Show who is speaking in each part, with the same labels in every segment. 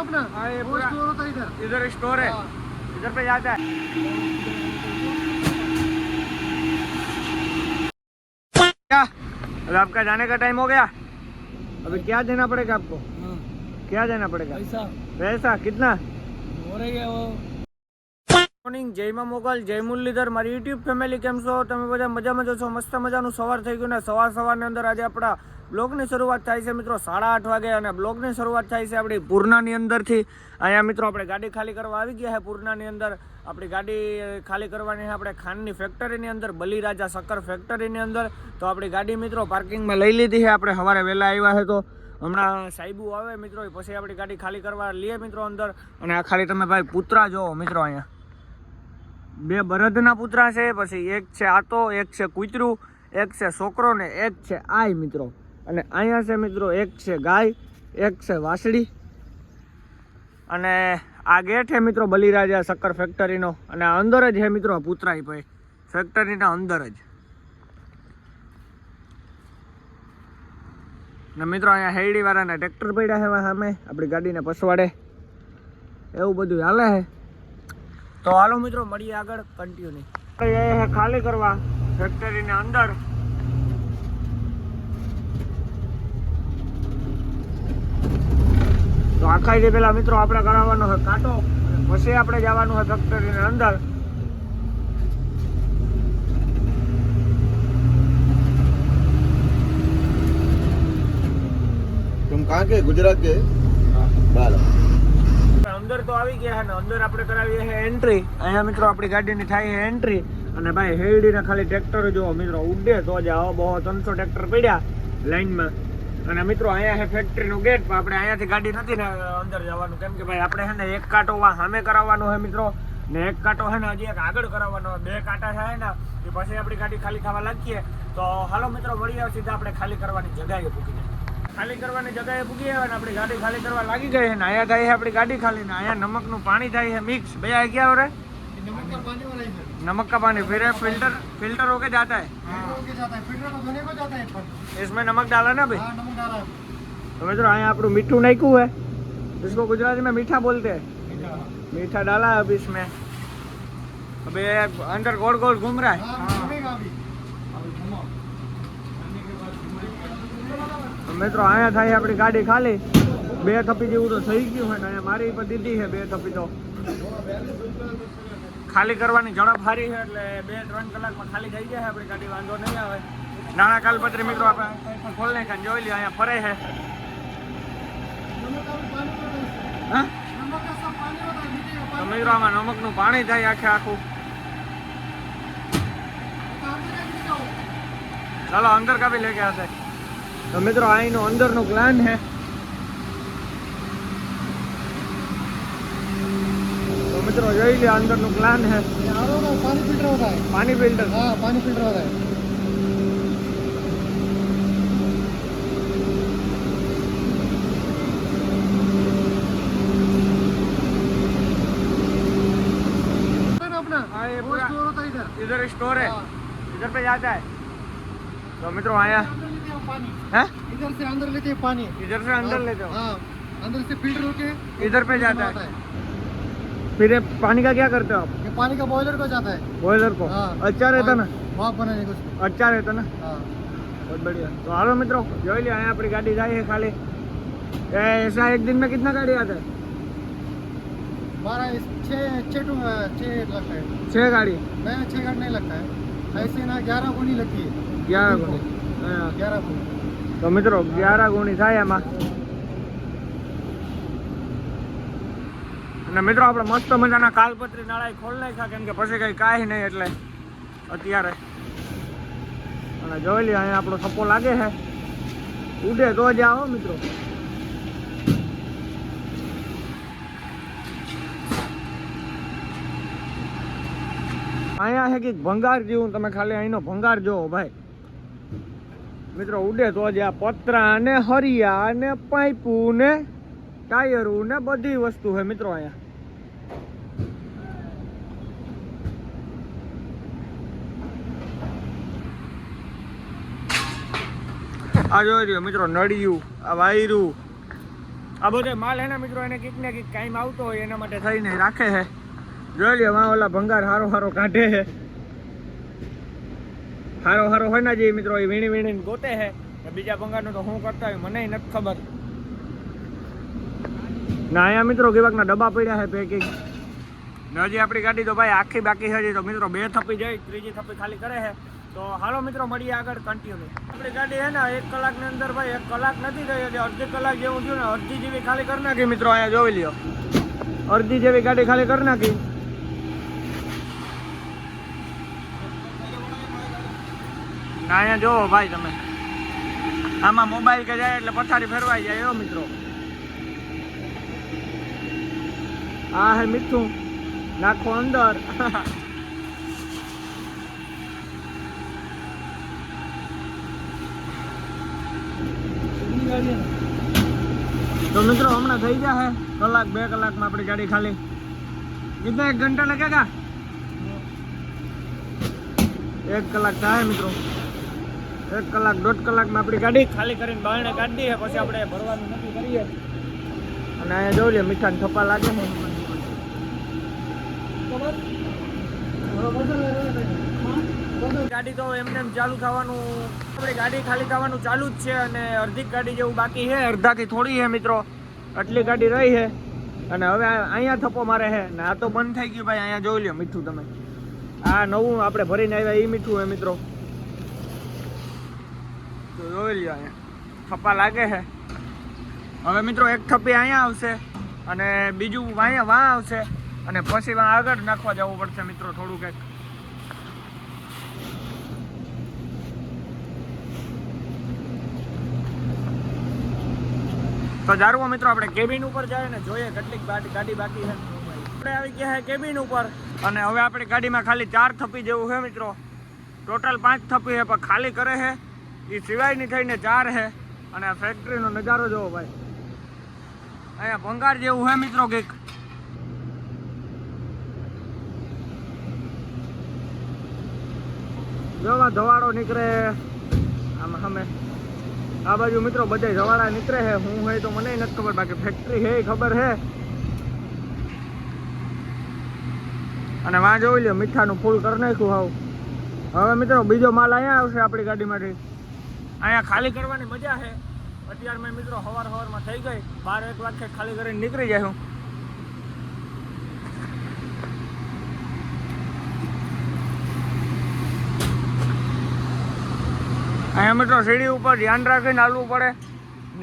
Speaker 1: अपना
Speaker 2: हाँ, ये
Speaker 1: वो
Speaker 2: पूरा-
Speaker 1: स्टोर होता है इधर
Speaker 2: इधर स्टोर है
Speaker 1: हाँ।
Speaker 2: इधर पे जाता है क्या अब आपका जाने का टाइम हो गया अभी क्या देना पड़ेगा आपको क्या देना पड़ेगा
Speaker 1: पैसा
Speaker 2: पैसा कितना
Speaker 1: हो रही है वो
Speaker 2: મોર્નિંગ જયમાં મોગલ જય મુરલીધર મારી યુટ્યુબ ફેમિલી કેમ છો તમે બધા મજામાં છો મસ્ત મજાનું સવાર થઈ ગયું ને સવાર સવારની અંદર આજે આપણા બ્લોગની શરૂઆત થાય છે મિત્રો સાડા આઠ વાગે અને બ્લોગની શરૂઆત થાય છે આપણી પૂર્ણાની અંદરથી. અહીંયા મિત્રો આપણે ગાડી ખાલી કરવા આવી ગયા છે પૂર્ણાની અંદર. આપણી ગાડી ખાલી કરવાની છે આપણે ખાંડની ફેક્ટરીની અંદર, બલિરાજા શક્કર ફેક્ટરીની અંદર. તો આપણી ગાડી મિત્રો પાર્કિંગમાં લઈ લીધી છે આપણે, સવારે વહેલા આવ્યા છે તો. હમણાં સાહેબુ આવે મિત્રો પછી આપણી ગાડી ખાલી કરવા લઈએ મિત્રો અંદર. અને આ ખાલી તમે ભાઈ પુતરા જોવો મિત્રો અહીંયા. બે બળદના પુતરા છે, પછી એક છે આતો, એક છે કૂતરું, એક છે છોકરો ને એક છે આય મિત્રો. અને અહીંયા છે મિત્રો એક છે ગાય, એક છે વાસળી. અને આ ગેટ છે મિત્રો બલિરાજા શક્કર ફેક્ટરીનો અને અંદર જ છે મિત્રો પુતરાઈ ભાઈ. ફેક્ટરીના અંદર જ. ને મિત્રો અહીંયા હેડીવાળાના ટ્રેક્ટર પડ્યા છે સામે. આપણી ગાડીને પસવાડે એવું બધું હાલે છે. તો હાલો મિત્રો, મળીએ આગળ કન્ટિન્યુ ખાલી કરવા ફેક્ટરીની અંદર. તો આખા જે પેલા મિત્રો આપણે કરાવવાનો છે કાંટો અને પછી આપણે જવાનું છે ફેક્ટરીની અંદર
Speaker 3: तुम कहाँ के गुजरात के बाल
Speaker 2: અંદર તો આવી ગયા છે ને અંદર આપણે કરાવીએ છે એન્ટ્રી અહીંયા મિત્રો આપણી ગાડીની થાય છે એન્ટ્રી અને ભાઈ હેડીને ખાલી ટ્રેક્ટર જો મિત્રો ઉડે તો જ આવો બહુ ત્રણસો ટ્રેક્ટર પડ્યા લાઈનમાં અને મિત્રો, અહીંયા છે ફેક્ટરીનું ગેટ પણ આપણે અહીંયાથી ગાડી નથી ને અંદર જવાનું. કેમ કે ભાઈ, આપણે છે ને એક કાંટો સામે કરાવવાનો છે મિત્રો, ને એક કાંટો છે ને હજી એક આગળ કરાવવાનો. બે કાંટા થાય ને, એ પછી આપણી ગાડી ખાલી થવા લાગીએ. તો હાલો મિત્રો મળીએ સીધા આપણે ખાલી કરવાની જગ્યાએ પૂકી જાય ખાલી કરવાની જગ્યાએ પૂગી આવે ને આપણી ગાડી ખાલી કરવા લાગી ગઈ છે ને, અહીંયા થાય છે આપણી ગાડી ખાલી ને, અહીંયા નમકનું પાણી થાય છે મિક્સ બે ગયા રે.
Speaker 1: नमक का पानी वाला इधर
Speaker 2: नमक का पानी फिर फिल्टर फिल्टर होके जाता है
Speaker 1: फिल्टर होके जाता है फिल्टर को धोने को जाता है पर
Speaker 2: इसमें नमक डाला ना भाई
Speaker 1: हाँ नमक डाला है
Speaker 2: तो મિત્રો અહીંયા આપણું મીઠું નાખ્યું है इसको गुजराती में मीठा बोलते हैं मीठा डाला है अब इसमें अबे अंदर गोल गोल घूम रहा है
Speaker 1: हाँ घूमेगा अभी
Speaker 2: તો મિત્રો અહીંયા થાય આપણી ગાડી ખાલી બે થપ્પી જેવું તો થઈ ગયું હોય ને અહીંયા મારી પર દીધી છે બે થપ્પી તો ખાલી કરવાની ઝડપ સારી છે એટલે બે ત્રણ કલાકમાં ખાલી થઈ જાય આપણી ગાડી વાંધો નહીં આવે. નાણા કાલપત્રી મિત્રો, આપણે ખોલ નહીં જોઈ લઈએ અહીંયા ફરે છે. તો મિત્રો, આમાં નમકનું પાણી થાય આખે આખું. ચાલો અંદર કાપી લે ગયા છે તો મિત્રો, અહીંનું અંદરનું પ્લાન છે. તો મિત્રો જોઈ લે અંદરનું પ્લાન છે
Speaker 1: ये आर का पानी फिल्टर होता है
Speaker 2: પાણી ફિલ્ટર
Speaker 1: हाँ पानी फिल्टर होता है अपना
Speaker 2: हाँ, ये
Speaker 1: वो
Speaker 2: पूरा-
Speaker 1: स्टोर होता है इधर
Speaker 2: इधर स्टोर है
Speaker 1: हाँ।
Speaker 2: इधर पे जाता है तो મિત્રો અહીંયા
Speaker 1: अंदर लेते हैं पानी
Speaker 2: है
Speaker 1: इधर से अंदर लेते हैं पानी
Speaker 2: इधर से अंदर लेते हो
Speaker 1: हाँ अंदर से फिल्टर होके
Speaker 2: इधर पे जाता है फिर पानी का क्या करते हो आप?
Speaker 1: ये पानी का बॉयलर को जाता है।
Speaker 2: बॉयलर को?
Speaker 1: हाँ।
Speaker 2: अच्छा, अच्छा रहता ना?
Speaker 1: वहाँ बनाने को
Speaker 2: अच्छा रहता ना? बहुत बढ़िया। तो हालो मित्रों जो लिया है अपनी गाड़ी जाए है खाली। ऐसा एक दिन में कितना गाड़ी आता है?
Speaker 1: छः गाड़ी? मैं छः
Speaker 2: गाड़ी
Speaker 1: नहीं लगता है। ऐसे ना ग्यारह गुणी लगती है।
Speaker 2: ग्यारह गुणी हाँ।
Speaker 1: ग्यारह गुणी
Speaker 2: तो मित्रों ग्यारह गुणी था एમાં અને મિત્રો, આપણે મસ્ત મજાના કાલપત્રી નાળા ખોલ નાખ્યા, કેમ કે પછી કઈ કાંઈ નહીં એટલે અત્યારે. અને જોઈ લે, અહીંયા આપણો થપ્પો લાગે છે. ઉડે તો જ આવો મિત્રો. અહીંયા છે કે ભંગાર જેવું, તમે ખાલી અહીંનો ભંગાર જોવો, ભાઈ. મિત્રો, ઉડે તો જ આ પતરા ને હરિયા ને પાઇપું ને ટાયરું ને બધી વસ્તુ છે, મિત્રો, અહીંયા. આ જોઈ રહ્યો મિત્રો નડિયું આ વાયરું. આ બધો માલ હે ને મિત્રો એને કંઈક ને કંઈક કાંઈ આવતો હોય એના માટે થઈને રાખે છે જોઈ લ્યો માં ઓલા ભંગાર હારો હારો કાઢે છે હારો હારો હોય ને જે મિત્રો એ વીણી વીણીને ગોતે છે બીજા ભંગારનું તો શું કરતા હોય મને નથી ખબર. ના અહીંયા મિત્રો કેવાકના ડબ્બા પડ્યા છે પેકિંગ ને હજી આપણી ગાડી તો ભાઈ આખી બાકી છે હજી તો મિત્રો બે થપી જાય ત્રીજી થપી ખાલી કરે છે તો હાલો મિત્રો, મળીએ આગળ કન્ટિન્યુ આપણી ગાડી છે ને, એક કલાકની અંદર ભાઈ, એક કલાક નથી થઈ એટલે અડધી કલાક જેવું થયું ને, અડધી જેવી ખાલી કરી નાખી મિત્રો, અહીંયા જોઈ લ્યો. અડધી જેવી ગાડી ખાલી કરી નાખી. અહીંયા જોવો ભાઈ તમે. આમાં મોબાઈલ કે જાય એટલે પથારી ફેરવાઈ જાય, એવો મિત્રો. આ હે મીઠું નાખો અંદર. તો મિત્રો, હમણાં થઈ હે. કલાક, બે કલાકમાં આપણી ગાડી ખાલી. કિतना એક ઘંટા લગેગા એક કલાક થાય મિત્રો. એક કલાક, દોઢ કલાકમાં આપણી ગાડી ખાલી કરીને બારણે કાઢી દઈએ, પછી આપણે ભરવાનું નક્કી કરીએ. અને અહીંયા જોઈ લે મીઠા થપ્પા લાગે છે. ગાડી તો એમને એમ ચાલુ થવાનું, આપણી ગાડી ખાલી થવાનું ચાલુ જ છે અને અડધી ગાડી જેવું બાકી છે અડધાથી થોડી છે મિત્રો. આટલી ગાડી રહી છે અને હવે અહીંયા થપ્પો મારે છે ને આ તો બંધ થઈ ગયું ભાઈ, અહીંયા જોઈ લો મીઠું તમે. આ નવું આપણે ભરીને આવ્યા એ મીઠું છે મિત્રો. તો જોઈ લ્યો અહીંયા. થપ્પા લાગે છે. હવે મિત્રો એક થપ્પી અહીંયા આવશે અને બીજું અહીંયા વાં આવશે અને પછી વાં આગળ નાખવા જવું પડશે મિત્રો થોડું કંઈક તો જારવો મિત્રો, આપણે કેબિન ઉપર જાય ને જોઈએ કેટલીક ગાડી બાકી છે. આપણે આવી ગયા છે કેબિન ઉપર અને હવે આપણી ગાડીમાં ખાલી ચાર થપ્પી જેવું છે મિત્રો. ટોટલ પાંચ થપ્પી છે, પણ ખાલી કરે છે. એ સિવાયની થઈને ચાર છે. અને આ ફેક્ટરીનો નજારો જોવો ભાઈ. અહીંયા ભંગાર જેવું છે મિત્રો કંઈક. જોવા ધવાડો નીકળે. આમ સામે. આ બાજુ મિત્રો બધા ધવાડા નીકળે છે. હું હોય તો મને નથી ખબર. બાકી ફેક્ટરી છે ખબર છે. અને વાં જોઈ લ્યો, મીઠાનું ફૂલ કરી નાખ્યું હાવ. હવે મિત્રો બીજો માલ અહીંયા આવશે આપણી ગાડીમાંથી. અહીંયા ખાલી કરવાની મજા છે. અત્યારે મેં મિત્રો સવાર હવારમાં થઈ ગઈ. બાર એક વાગે ખાલી કરીને નીકળી જાય હું. અહીંયા મિત્રો સીડી ઉપર ધ્યાન રાખીને હાલવું પડે.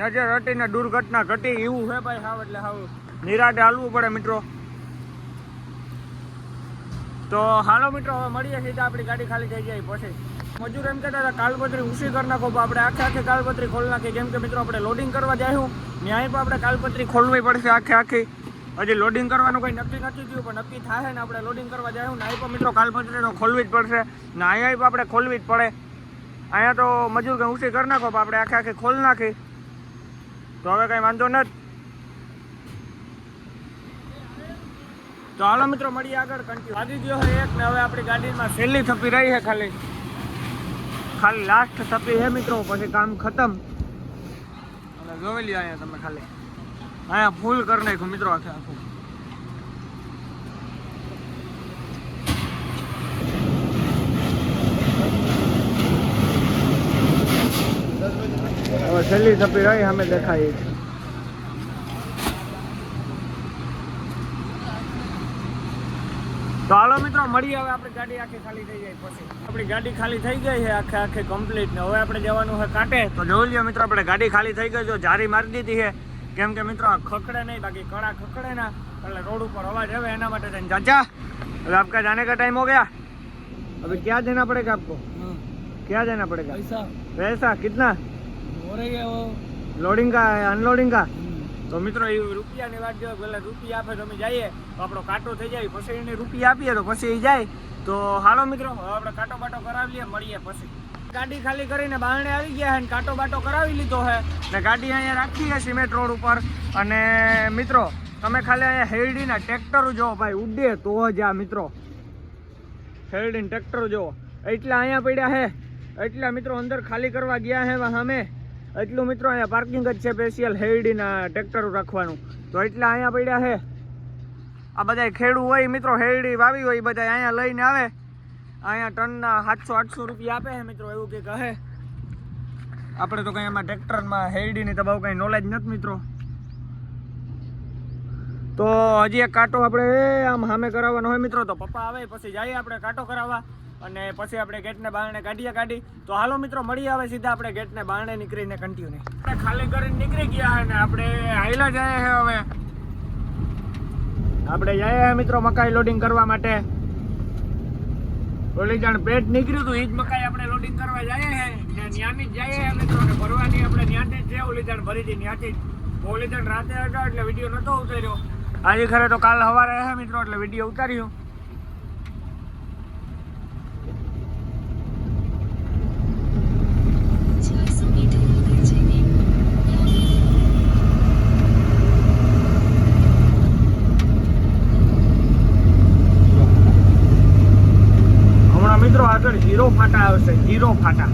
Speaker 2: નજર હટીને દુર્ઘટના ઘટી એવું છે ભાઈ હાવ એટલે હાવ નિરાટે હાલવું પડે મિત્રો. તો હાલો મિત્રો, હવે મળીએ સીધા આપણી ગાડી ખાલી થઈ જાય પછી. મજૂર એમ કહેતા હતા, કાલપત્રી ઊંચી કરી નાખો આપણે આખે આખી કાલપત્રી ખોલી નાખી. કેમ કે મિત્રો, આપણે લોડિંગ કરવા જાયું ન્યાય પણ આપણે કાલપત્રી ખોલવી પડશે આખે આખી. હજી લોડિંગ કરવાનું કંઈ નક્કી નથી થયું, પણ નક્કી થાય ને આપણે લોડિંગ કરવા જાયું ને અહીં પણ મિત્રો કાલપત્રી તો ખોલવી જ પડશે. ને પણ આપણે ખોલવી જ પડે. અહીંયા તો મજૂર કંઈ ઊંચી કરી નાખો, પણ આપણે આખે આખી ખોલ નાખી. તો હવે કંઈ વાંધો નથી. તો હાલો મિત્રો, મળીએ આગળ કન્ટિન્યુ વાગી ગયો હોય એક ને હવે આપણી ગાડીમાં છેલ્લી થપી રહી છે ખાલી. ખાલી લાસ્ટ થપી છે મિત્રો, પછી કામ ખતમ. અને જોઈ લ્યો અહીંયા તમે ખાલી. અહીંયા ફૂલ કરી નાખ્યું મિત્રો આખે આખું હવે છેલ્લી સપી રહી અમે દેખાઈએ છીએ તો હાલો મિત્રો મળી હવે આપણી ગાડી આખી ખાલી થઈ જાય પછી. આપણી ગાડી ખાલી થઈ ગઈ છે આખે આખે કમ્પ્લીટ ને હવે આપણે જવાનું છે કાંટે તો જોઈ લ્યો મિત્રો આપણે ગાડી ખાલી થઈ ગઈ જો જારી મારી દીધી છે. કેમ કે મિત્રો ખકડે નહીં બાકી કડા ખકડે ના એટલે રોડ ઉપર અવાજ આવે એના માટે થઈને ચાચા હવે આપકા જાને કા ટાઈમ હો ગયા? હવે ક્યાં દેના પડેગા આપકો ક્યાં દેના પડેગા
Speaker 1: પૈસા.
Speaker 2: પૈસા કિતના
Speaker 1: हो रही है वो
Speaker 2: लोडिंग का अनलोडिंग का તો મિત્રો એ રૂપિયાની વાત જો પેલા રૂપિયા આપે તો અમે જઈએ તો આપણો કાંટો થઈ જાય પછી એને રૂપિયા આપીએ તો પછી એ જાય તો હાલો મિત્રો હવે આપણે કાંટો બાટો કરાવી લઈએ મળીએ પછી ગાડી ખાલી કરીને બારણે આવી ગયા છે ને કાંટો બાટો કરાવી લીધો છે ને ગાડી અહીંયા રાખી છે સિમેન્ટ રોડ ઉપર અને મિત્રો તમે ખાલી અહીંયા હેરડીના ટ્રેક્ટરો જોવો ભાઈ ઉડે તો જ આ મિત્રો હેરડીના ટ્રેક્ટરો જોવો એટલા અહીંયા પડ્યા છે એટલા મિત્રો અંદર ખાલી કરવા ગયા છે સામે એટલું મિત્રો અહીંયા પાર્કિંગ જ છે સ્પેશિયલ હેરડીના ટ્રેક્ટરો રાખવાનું. તો એટલા અહીંયા પડ્યા છે. આ બધા ખેડૂ હોય મિત્રો હેરડી વાવી હોય બધા અહીંયા લઈને આવે. અહીંયા ટનના સાતસો, આઠસો રૂપિયા આપે છે મિત્રો, એવું કંઈક કહે આપણે તો કંઈ એમાં ટ્રેક્ટરમાં હેરડીની તો બહુ કંઈ નોલેજ નથી મિત્રો. તો હજી એક કાંટો આપણે આમ સામે કરાવવાનો હોય મિત્રો. તો પપ્પા આવે, પછી જઈએ આપણે કાંટો કરાવવા. અને પછી આપણે ગેટને બારણે કાઢીએ કાઢી. તો હાલો મિત્રો મળી આવે સીધા આપણે ગેટને બારણે નીકળીને કન્ટિન્યુ આપણે ખાલી કરીને નીકળી ગયા અને આપણે હાઈલા જાય છે હવે. આપણે જઈએ છે મિત્રો મકાઈ લોડિંગ કરવા માટે. ઓલી જાણ પેટ નીકળ્યું હતું એ જ મકાઈ આપણે લોડિંગ કરવા જઈએ છે ને ત્યાંની જ જઈએ મિત્રો ને ભરવાની આપણે ત્યાંથી જ છે. ઓલી જાણ ભરી હતી ત્યાંથી જ ઓલી જાણ રાતે હતા એટલે વીડિયો નતો ઉતાર્યો. આજે ખરે તો કાલ સવારે છે મિત્રો, એટલે વીડિયો ઉતાર્યો
Speaker 4: છસો મીટર આગળ જઈને
Speaker 2: હમણાં મિત્રો આગળ જીરો ફાટા આવશે, જીરો ફાટા.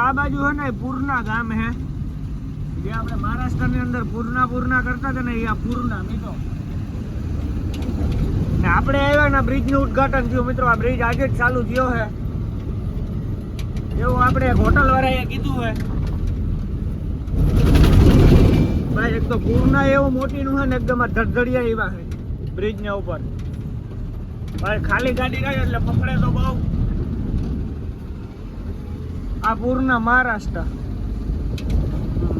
Speaker 2: આ બાજુ છે ને પૂરના ગામ હે. જે આપણે મહારાષ્ટ્રની અંદર પૂરના પૂરના કરતા હતા ને એ આ પૂરના, મિત્રો. ને આપણે આવ્યા ને બ્રિજનું ઉદઘાટન થયું, મિત્રો. આ બ્રિજ આજે જ ચાલુ થયો છે એવું આપણે હોટલ વાળાએ કીધું છે ભાઈ, એક તો પૂરના એવું મોટીનું છે ને એકદમ ધડધડિયા એવા છે બ્રિજ ને ઉપર. ભાઈ, ખાલી ગાડી રહી એટલે પકડે તો બહુ. આ પૂરના મહારાષ્ટ્ર.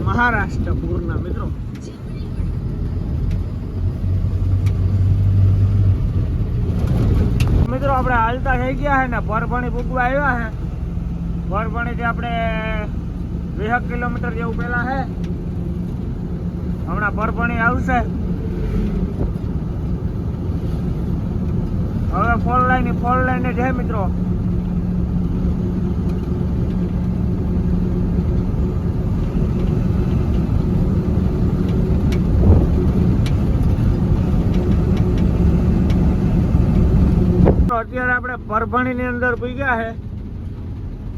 Speaker 2: મહારાષ્ટ્ર પૂરના, મિત્રો. મિત્રો, આપણે હાલતા થઈ ગયા છે ને, ભરભણી પૂગવા આવ્યા છે. પરભણીથી આપણે વીસ કિલોમીટર જેવું પેલા છે. હમણાં પરભણી આવશે. હવે ફોર લાઈન ફોર લાઈન છે મિત્રો. અત્યારે આપણે પરભણીની અંદર પૂગ્યા છે.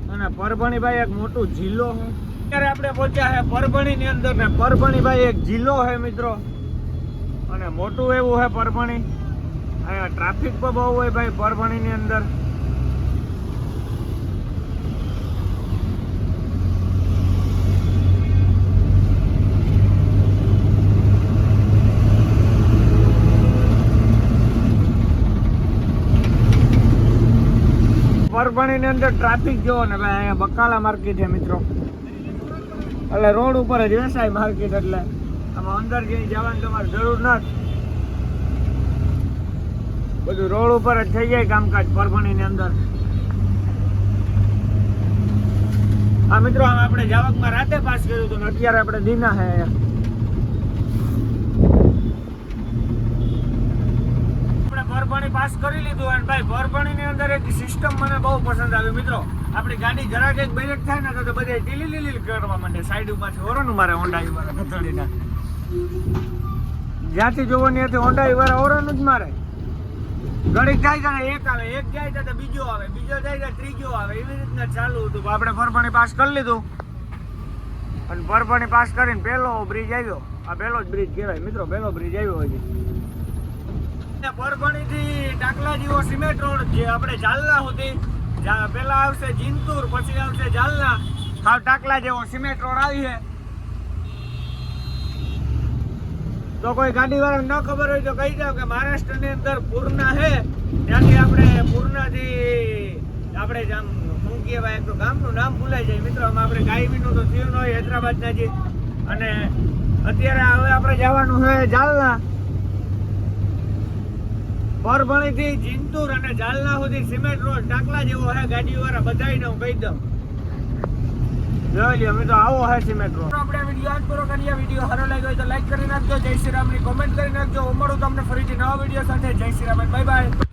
Speaker 2: અને પરભણી ભાઈ એક મોટું જિલ્લો છે. અત્યારે આપણે પહોંચ્યા છે પરભણીની અંદર ને પરભણી ભાઈ એક જિલ્લો છે મિત્રો. અને મોટું એવું છે પરભણી. અહીંયા ટ્રાફિક પણ બહુ હોય ભાઈ પરભણીની અંદર. પરભણીની અંદર ટ્રાફિક જોવો ને ભાઈ, અહીંયા બકાલા માર્કેટ છે મિત્રો. એટલે રોડ ઉપર જ વેસાય માર્કેટ એટલે આમાં અંદર જઈ જવાની તમારે જરૂર નથી બધું રોડ ઉપર જ થઈ જાય કામકાજ પરભણીની અંદર. હા, મિત્રો, આમ આપણે જાવકમાં રાતે પાસ કર્યું હતું અત્યારે આપણે દીના હે. આપણે ભરભણી પાસ કરી લીધું અને ભાઈ પરભણીની અંદર એક સિસ્ટમ મને બહુ પસંદ આવી, મિત્રો. આપણી ગાડી જરાક એક બ્રેક થાય ને તો બધે ટીલી લીલી કરવા માંડે. સાઈડ ઉપરથી ઓરોનું મારે હોન્ડા વાળા ખતડીના જ્યાંથી જોવો ત્યાંથી હોન્ડા વાળા ઓરોનું જ મારે. ઘડીક જાય છે એક આવે, એક જાય છે તો બીજો આવે, બીજો જાય છે ત્રીજો આવે. એવી રીતના ચાલુ હતું. આપણે ફરફણી પાસ કરી લીધું. અને પરભણી પાસ કરીને પહેલો બ્રિજ આવ્યો. આ પહેલો જ બ્રિજ કહેવાય. મિત્રો, પહેલો બ્રિજ આવ્યો હજી પરભણી થી ડાકલા જેવો સિમેન્ટ રોડ જે આપણે ચાલતા સુધી પહેલા આવશે જીંતુર, પછી આવશે જાલના. હાવ ટાકલા જેવો સિમેન્ટ રોડ આવી છે. તો કોઈ ગાડી વાળા ન ખબર હોય તો કહી દો કે મહારાષ્ટ્રની અંદર પૂર્ણા છે. ત્યાંથી આપણે પૂર્ણાથી આપણે જ આમ શું કહેવાય, તો ગામનું નામ ભૂલાઈ જાય. મિત્રો આપણે આપણે ગાયબીનું તો થયું ન હોય હૈદરાબાદ નજીક અને અત્યારે હવે આપણે જવાનું છે જાલના. પરભણી થી જીંતુર અને જાલના સુધી સિમેન્ટ રોડ ટાકલા જેવો હે ગાડી વાળા બધાને હું કહી દઉં. જોઈ લ્યો તો આવો હે સિમેન્ટ રોડ. આપણે વીડિયો આજ પૂરો કરીએ વીડિયો સારો લાગ્યો હોય તો લાઈક કરી નાખજો, જય શ્રી રામની કોમેન્ટ કરી નાખજો. મળું તમને ફરીથી નવા વીડિયો સાથે. જય શ્રી રામ બાય બાય